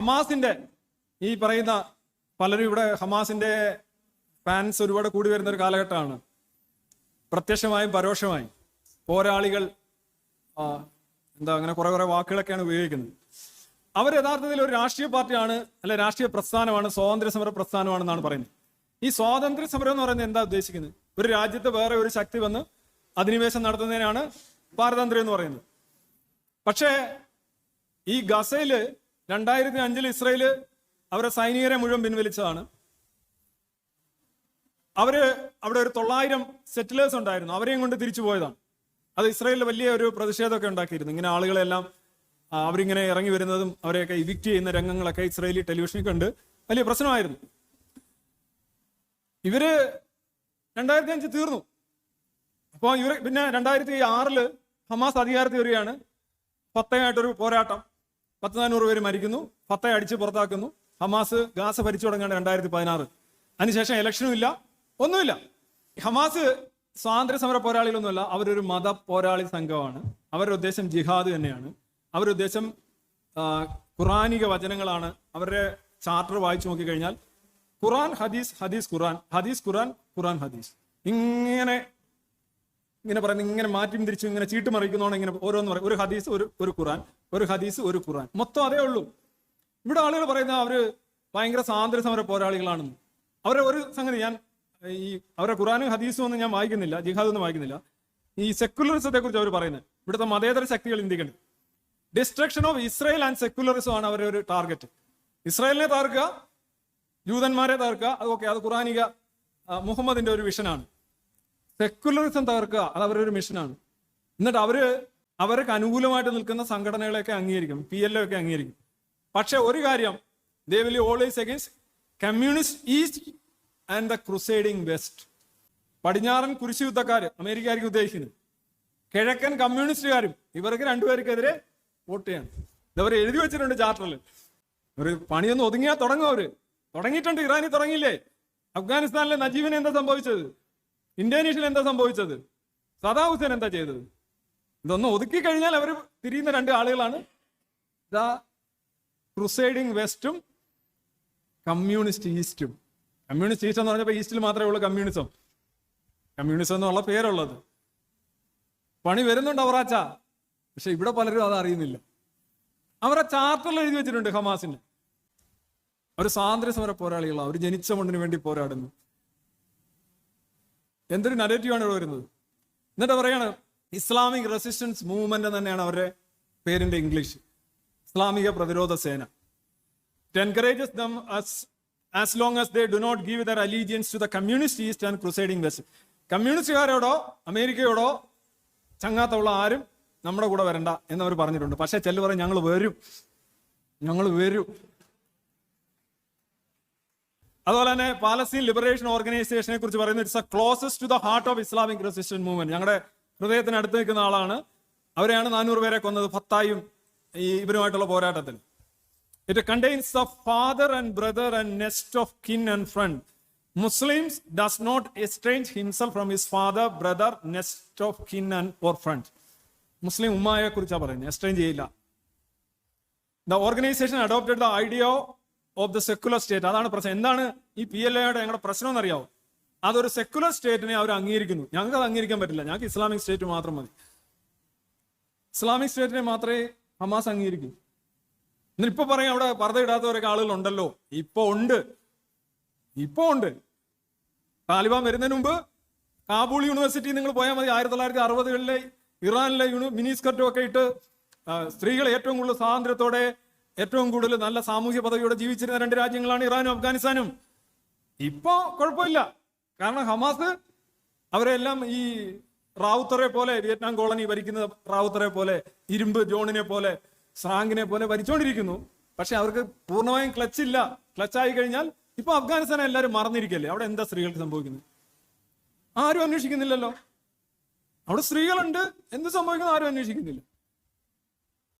ഹമാസിന്റെ ഈ പറയുന്ന പലരും ഇവിടെ ഹമാസിന്റെ ഫാൻസ് ഒരുപാട് കൂടി വരുന്ന ഒരു കാലഘട്ടമാണ്. പ്രത്യക്ഷമായും പരോക്ഷമായും പോരാളികൾ എന്താ അങ്ങനെ കുറെ കുറെ വാക്കുകളൊക്കെയാണ് ഉപയോഗിക്കുന്നത്. അവർ യഥാർത്ഥത്തിൽ ഒരു രാഷ്ട്രീയ പാർട്ടിയാണ് അല്ലെ രാഷ്ട്രീയ പ്രസ്ഥാനമാണ് സ്വാതന്ത്ര്യ സമര പ്രസ്ഥാനമാണെന്നാണ് പറയുന്നത്. ഈ സ്വാതന്ത്ര്യ സമരം എന്ന് പറയുന്നത് എന്താ ഉദ്ദേശിക്കുന്നത്? ഒരു രാജ്യത്ത് വേറെ ഒരു ശക്തി വന്ന് അധിനിവേശം നടത്തുന്നതിനാണ് പാരതന്ത്ര്യം എന്ന് പറയുന്നത്. പക്ഷേ ഈ ഗസയിൽ രണ്ടായിരത്തി അഞ്ചിൽ ഇസ്രയേൽ അവരെ സൈനികരെ മുഴുവൻ പിൻവലിച്ചതാണ്. അവർ അവിടെ ഒരു തൊള്ളായിരം സെറ്റിലേഴ്സ് ഉണ്ടായിരുന്നു. അവരെയും കൊണ്ട് തിരിച്ചു പോയതാണ്. അത് ഇസ്രയേലിൽ വലിയ ഒരു പ്രതിഷേധമൊക്കെ ഉണ്ടാക്കിയിരുന്നു. ഇങ്ങനെ ആളുകളെല്ലാം അവരിങ്ങനെ ഇറങ്ങി വരുന്നതും അവരെയൊക്കെ ഇവിക്റ്റ് ചെയ്യുന്ന രംഗങ്ങളൊക്കെ ഇസ്രയേലി ടെലിവിഷനിൽ കണ്ട് വലിയ പ്രശ്നമായിരുന്നു. ഇവർ രണ്ടായിരത്തി അഞ്ച് തീർന്നു. അപ്പോൾ ഇവർ പിന്നെ രണ്ടായിരത്തി ആറിൽ ഹമാസ് അധികാരത്തിൽ വരികയാണ് ഫത്തയായിട്ടൊരു പോരാട്ടം. പത്ത് നാനൂറ് പേര് മരിക്കുന്നു. ഫത്ത അടിച്ച് പുറത്താക്കുന്നു. ഹമാസ് ഗാസ ഭരിച്ചു തുടങ്ങാണ് രണ്ടായിരത്തി പതിനാറ് അതിനുശേഷം ഇലക്ഷനും ഇല്ല. ഒന്നുമില്ല. ഹമാസ് സ്വാതന്ത്ര്യ സമര പോരാളികളൊന്നുമല്ല. അവരൊരു മത പോരാളി സംഘമാണ്. അവരുടെ ഉദ്ദേശം ജിഹാദ് തന്നെയാണ്. അവരുടെ ഉദ്ദേശം ഖുറാനിക വചനങ്ങളാണ്. അവരുടെ ചാർട്ടർ വായിച്ചു നോക്കിക്കഴിഞ്ഞാൽ ഖുറാൻ ഹദീസ് ഹദീസ് ഖുറാൻ ഹദീസ് ഖുറാൻ ഖുറാൻ ഹദീസ്. ഇങ്ങനെ ഇങ്ങനെ പറയുന്നത് ഇങ്ങനെ മാറ്റി തിരിച്ചു ഇങ്ങനെ ചീട്ട് മറിക്കുന്നോണ്ട് ഇങ്ങനെ ഓരോന്ന് പറയും. ഒരു ഹദീസ് ഒരു ഒരു ഖുറാൻ ഒരു ഹദീസ് ഒരു ഖുറാൻ മൊത്തം അതേ ഉള്ളൂ. ഇവിടെ ആളുകൾ പറയുന്നത് അവർ ഭയങ്കര സ്വാതന്ത്ര്യ സമര പോരാളികളാണെന്ന്. അവരെ ഒരു സംഗതി ഞാൻ ഈ അവരെ ഖുറാനും ഹദീസും ഒന്നും ഞാൻ വായിക്കുന്നില്ല ജിഹാദ് ഒന്നും വായിക്കുന്നില്ല. ഈ സെക്കുലറിസത്തെ കുറിച്ച് അവർ പറയുന്നത്. ഇവിടുത്തെ മതേതര ശക്തികൾ ഇന്ത്യക്കുണ്ട്. Destruction of Israel and secularism ആണ് അവരുടെ ഒരു ടാർഗറ്റ് ഇസ്രായേലിനെ താർക്കുക ജൂതന്മാരെ താർക്കുക അതൊക്കെ അത് ഖുറാനിക മുഹമ്മദിന്റെ ഒരു വിഷനാണ് സെക്കുലറിസം തകർക്കുക അത് അവരുടെ ഒരു മിഷനാണ് എന്നിട്ട് അവർ അവർക്ക് അനുകൂലമായിട്ട് നിൽക്കുന്ന സംഘടനകളെയൊക്കെ അംഗീകരിക്കും പി എൽ ഒക്കെ അംഗീകരിക്കും. പക്ഷെ ഒരു കാര്യം they will always against communist east and the crusading west പടിഞ്ഞാറൻ കുരിശു യുദ്ധക്കാർ അമേരിക്കയായിരിക്കും ഉദ്ദേശിക്കുന്നത്. കിഴക്കൻ കമ്മ്യൂണിസ്റ്റുകാരും ഇവർക്ക് രണ്ടുപേർക്കെതിരെ വോട്ട് ചെയ്യണം. ഇതവർ എഴുതി വെച്ചിട്ടുണ്ട് ചാർട്ടറിൽ. ഒരു പണിയൊന്നും ഒതുങ്ങിയാൽ തുടങ്ങും അവർ. തുടങ്ങിയിട്ടുണ്ട് ഇറാനിൽ തുടങ്ങിയില്ലേ? അഫ്ഗാനിസ്ഥാനിലെ നജീബിന് എന്താ സംഭവിച്ചത്? ഇന്തോനേഷ്യയിൽ എന്താ സംഭവിച്ചത്? സദാ ഹുസൈൻ എന്താ ചെയ്തത്? ഇതൊന്ന് ഒതുക്കി കഴിഞ്ഞാൽ അവർ തിരിയുന്ന രണ്ട് ആളുകളാണ്. ദ ക്രുസൈഡിങ് വെസ്റ്റും കമ്മ്യൂണിസ്റ്റ് ഈസ്റ്റും. കമ്മ്യൂണിസ്റ്റ് ഈസ്റ്റ് എന്ന് പറഞ്ഞപ്പോൾ ഈസ്റ്റിൽ മാത്രമേ ഉള്ളൂ കമ്മ്യൂണിസം. കമ്മ്യൂണിസം എന്നുള്ള പേരുള്ളത്. പണി വരുന്നുണ്ട് അവറാച്ച. പക്ഷെ ഇവിടെ പലരും അത് അറിയുന്നില്ല. അവരെ ചാർട്ടറിൽ എഴുതി വെച്ചിട്ടുണ്ട് ഹമാസിന്. അവർ സ്വാതന്ത്ര്യ സമര പോരാളികളാണ് അവർ ജനിച്ച മണ്ണിന് വേണ്ടി പോരാടുന്നു. എന്തൊരു നരേറ്റീവാണ് ഇവിടെ വരുന്നത്? എന്നിട്ട് പറയാണ് ഇസ്ലാമിക് റെസിസ്റ്റൻസ് മൂവ്മെന്റ് തന്നെയാണ് അവരുടെ പേരിന്റെ ഇംഗ്ലീഷ്. ഇസ്ലാമിക പ്രതിരോധ സേന. Encourages them as long as they do not give their allegiance to the communist east and crusading west കമ്മ്യൂണിസ്റ്റുകാരോടോ അമേരിക്കയോടോ ചങ്ങാത്തമുള്ള ആരും നമ്മുടെ കൂടെ വരണ്ട എന്നവർ പറഞ്ഞിട്ടുണ്ട്. പക്ഷേ ചെല്ലു പറയും ഞങ്ങൾ വരും. ഞങ്ങൾ വരും. അതുപോലെ തന്നെ പാലസ്തീൻ ലിബറേഷൻ ഓർഗനൈസേഷനെ കുറിച്ച് പറയുന്നത് it's a closest to the heart of Islamic resistant movement ഞങ്ങളുടെ ഹൃദയത്തിന് അടുത്ത് നിൽക്കുന്ന ആളാണ്. അവരെയാണ് നാനൂറ് പേരെ കൊന്നത് ഫത്തായും ഈ ഇവരുമായിട്ടുള്ള പോരാട്ടത്തിൽ. It contains the father and brother and next of kin and friend Muslims does not exchange himself from his father brother next of kin and or friend Muslim ഉമ്മായെ കുറിച്ചാണ് പറയുന്നത് എക്സ്ചേഞ്ച് ചെയ്യില്ല. The organisation adopted the idea of the secular state അതാണ് പ്രശ്നം. എന്താണ് ഈ P L എയുടെ ഞങ്ങളുടെ പ്രശ്നം എന്നറിയാവോ? അതൊരു സെക്കുലർ സ്റ്റേറ്റിനെ അവർ അംഗീകരിക്കുന്നു. ഞങ്ങൾക്ക് അത് അംഗീകരിക്കാൻ പറ്റില്ല. ഞങ്ങൾക്ക് ഇസ്ലാമിക് സ്റ്റേറ്റ് മാത്രം മതി. ഇസ്ലാമിക് സ്റ്റേറ്റിനെ മാത്രമേ ഹമാസ് അംഗീകരിക്കൂ. ഇപ്പൊ പറയാം അവിടെ പർദ്ദ ഇടാത്തവരൊക്കെ ആളുകൾ ഉണ്ടല്ലോ ഇപ്പൊ ഉണ്ട്. ഇപ്പൊ ഉണ്ട്. താലിബാൻ വരുന്നതിന് മുമ്പ് കാബൂൾ യൂണിവേഴ്സിറ്റി നിങ്ങൾ പോയാൽ മതി. ആയിരത്തി തൊള്ളായിരത്തി അറുപതുകളിലെ ഇറാനിലെ യൂണി മിനി സ്കർട്ടും ഒക്കെ ഇട്ട് സ്ത്രീകൾ ഏറ്റവും കൂടുതൽ സ്വാതന്ത്ര്യത്തോടെ ഏറ്റവും കൂടുതൽ നല്ല സാമൂഹ്യ പദവിയോടെ ജീവിച്ചിരുന്ന രണ്ട് രാജ്യങ്ങളാണ് ഇറാനും അഫ്ഗാനിസ്ഥാനും. ഇപ്പോ കുഴപ്പമില്ല. കാരണം ഹമാസ് അവരെല്ലാം ഈ റാവുത്തറെ പോലെ വിയറ്റ്നാം കോളനി ഭരിക്കുന്ന റാവുത്തറെ പോലെ ഇരുമ്പ് ജോണിനെ പോലെ സ്രാങ്കിനെ പോലെ ഭരിച്ചുകൊണ്ടിരിക്കുന്നു പക്ഷെ അവർക്ക് പൂർണമായും ക്ലച്ച് ഇല്ല. ക്ലച്ച് ആയി കഴിഞ്ഞാൽ ഇപ്പൊ അഫ്ഗാനിസ്ഥാനെ എല്ലാവരും മറന്നിരിക്കല്ലേ? അവിടെ എന്താ സ്ത്രീകൾക്ക് സംഭവിക്കുന്നത്? ആരും അന്വേഷിക്കുന്നില്ലല്ലോ. അവിടെ സ്ത്രീകളുണ്ട്. എന്ത് സംഭവിക്കുന്നു ആരും അന്വേഷിക്കുന്നില്ല.